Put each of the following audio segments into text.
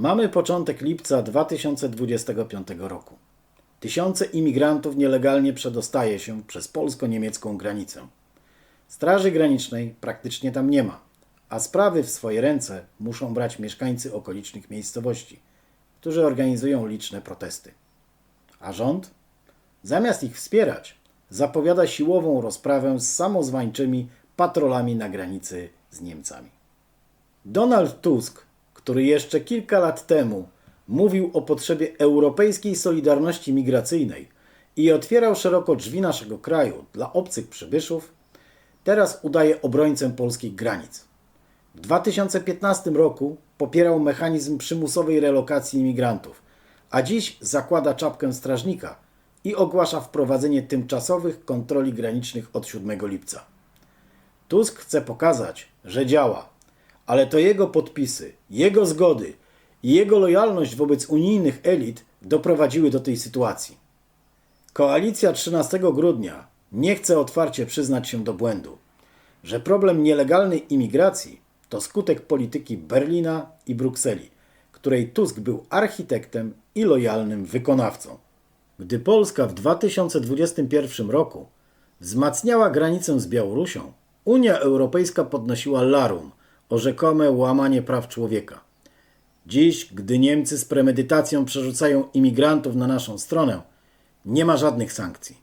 Mamy początek lipca 2025 roku. Tysiące imigrantów nielegalnie przedostaje się przez polsko-niemiecką granicę. Straży granicznej praktycznie tam nie ma, a sprawy w swoje ręce muszą brać mieszkańcy okolicznych miejscowości, którzy organizują liczne protesty. A rząd? Zamiast ich wspierać, zapowiada siłową rozprawę z samozwańczymi patrolami na granicy z Niemcami. Donald Tusk, który jeszcze kilka lat temu mówił o potrzebie europejskiej solidarności migracyjnej i otwierał szeroko drzwi naszego kraju dla obcych przybyszów, teraz udaje obrońcę polskich granic. W 2015 roku popierał mechanizm przymusowej relokacji imigrantów, a dziś zakłada czapkę strażnika i ogłasza wprowadzenie tymczasowych kontroli granicznych od 7 lipca. Tusk chce pokazać, że działa, ale to jego podpisy, jego zgody i jego lojalność wobec unijnych elit doprowadziły do tej sytuacji. Koalicja 13 grudnia nie chce otwarcie przyznać się do błędu, że problem nielegalnej imigracji to skutek polityki Berlina i Brukseli, której Tusk był architektem i lojalnym wykonawcą. Gdy Polska w 2021 roku wzmacniała granicę z Białorusią, Unia Europejska podnosiła larum o rzekome łamanie praw człowieka. Dziś, gdy Niemcy z premedytacją przerzucają imigrantów na naszą stronę, nie ma żadnych sankcji.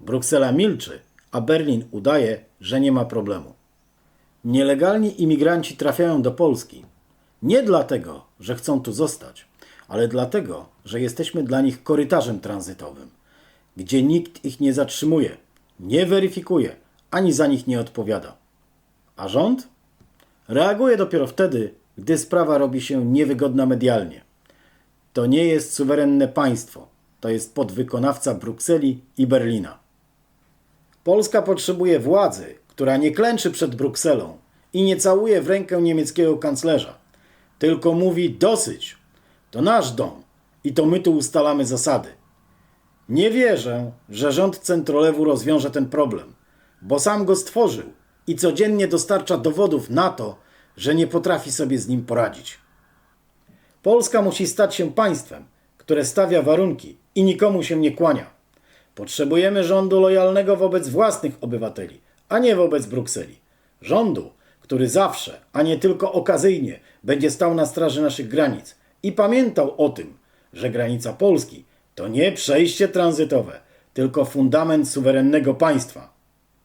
Bruksela milczy, a Berlin udaje, że nie ma problemu. Nielegalni imigranci trafiają do Polski nie dlatego, że chcą tu zostać, ale dlatego, że jesteśmy dla nich korytarzem tranzytowym, gdzie nikt ich nie zatrzymuje, nie weryfikuje ani za nich nie odpowiada. A rząd? Reaguje dopiero wtedy, gdy sprawa robi się niewygodna medialnie. To nie jest suwerenne państwo, to jest podwykonawca Brukseli i Berlina. Polska potrzebuje władzy, która nie klęczy przed Brukselą i nie całuje w rękę niemieckiego kanclerza, tylko mówi dosyć. To nasz dom i to my tu ustalamy zasady. Nie wierzę, że rząd centrolewu rozwiąże ten problem, bo sam go stworzył i codziennie dostarcza dowodów na to, że nie potrafi sobie z nim poradzić. Polska musi stać się państwem, które stawia warunki i nikomu się nie kłania. Potrzebujemy rządu lojalnego wobec własnych obywateli, a nie wobec Brukseli. Rządu, który zawsze, a nie tylko okazyjnie, będzie stał na straży naszych granic i pamiętał o tym, że granica Polski to nie przejście tranzytowe, tylko fundament suwerennego państwa.